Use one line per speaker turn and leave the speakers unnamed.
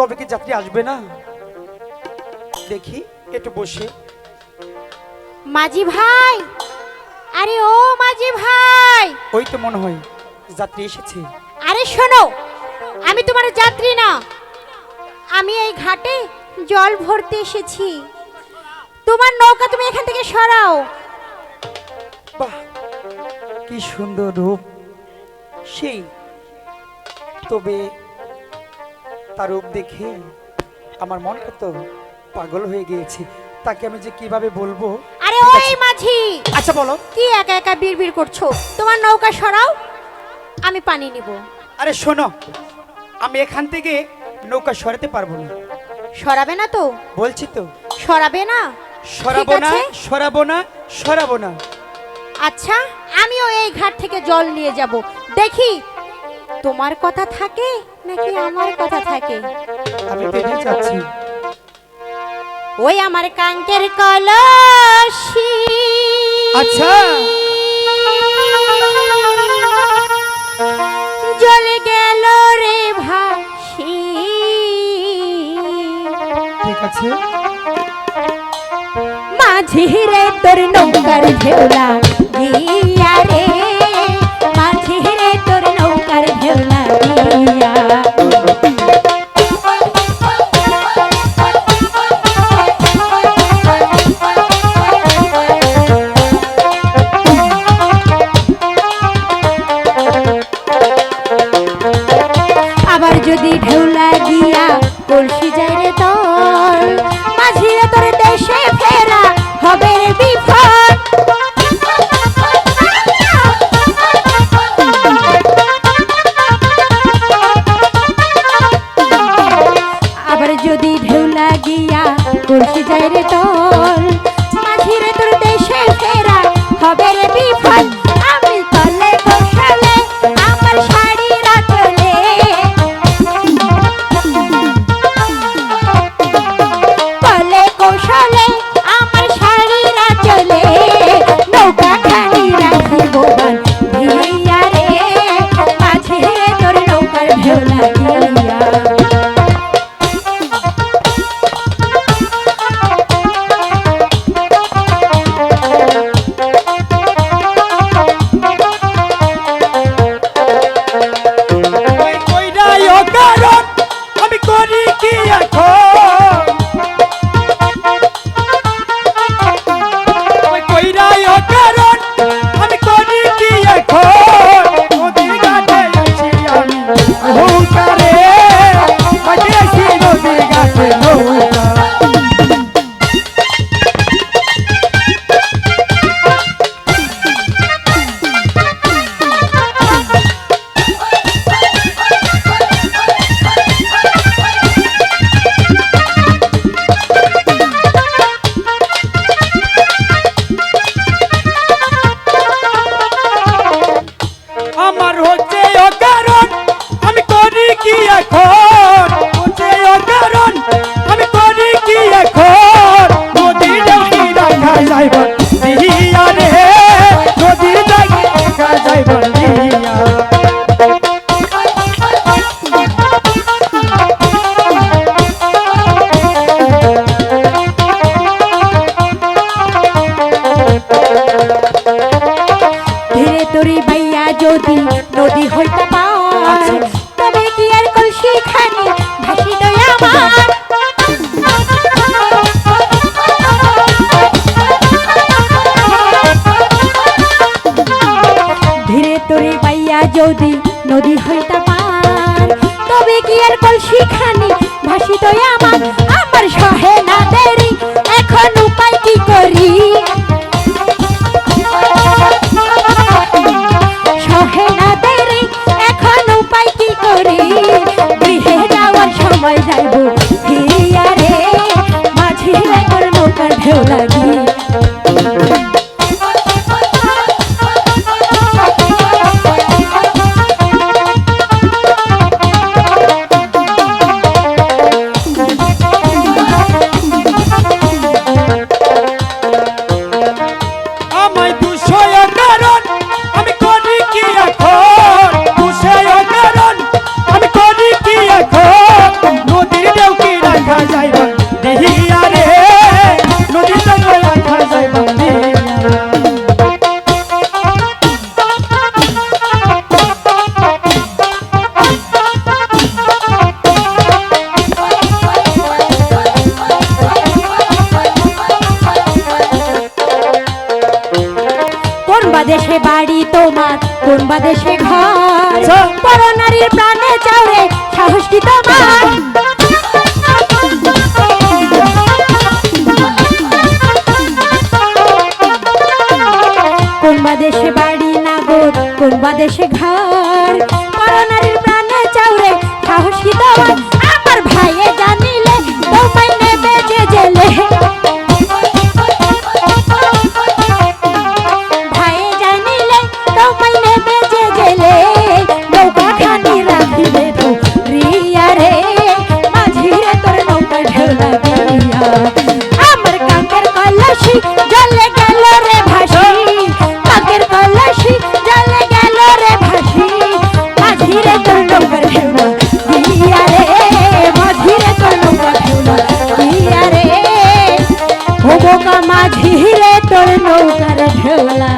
তবে কি যাত্রী আসবে না? দেখি একটু বসে।
মাঝি ভাই! আরে ও মাঝি ভাই!
ওই তো মনে হয় যাত্রী এসেছে।
আরে শোনো আমি তোমার যাত্রী না। আমি এই ঘাটে জল ভরতে এসেছি। তোমার নৌকা তুমি এখান থেকে সরাও।
বাহ কি সুন্দর রূপ। সেই তবে তার রূপ দেখে আমার মনটা তো পাগল হয়ে গিয়েছে। তাকে আমি যে কীভাবে বলব?
আরে ওই মাঝি!
আচ্ছা বলো।
কি একা একা বিড়বিড় করছ? তোমার নৌকা সরাও আমি পানি নিব।
আরে শোনো। আমি এখান থেকে নৌকা সরাতে পারব না।
সরাবে না তো?
বলছি তো।
সরাবে না?
সরাবো না সরাবো না সরাবো না।
আচ্ছা আমিও এই ঘাট থেকে জল নিয়ে যাব। দেখি তোমার কথা থাকে নাকি আমার কথা থাকে?
আমি বেরিয়ে যাচ্ছি।
ওই আমার কাঙ্কের কলসি।
আচ্ছা।
জ্বলে গেল রে ভাসি।
ঠিক আছে।
মাঝি রে তোর নৌকার ঢেউলা দিয়া ঢেউ লাগিয়া কলসি যায় রে তোর যদি
নদী
হইতে পার তবে কি আর কলসি খানি ভাসি আমার? ধীরে তরি বাইয়া যদি নদী হইতে পার তবে কি আর কলসি খানি ভাসি আমার? করি। গৃহে বাদেশে ঘর পর নারীর প্রাণে চাউরে সাহস কি তোমার বোকা মাঝি রে তোর নৌকার ঢেউলা।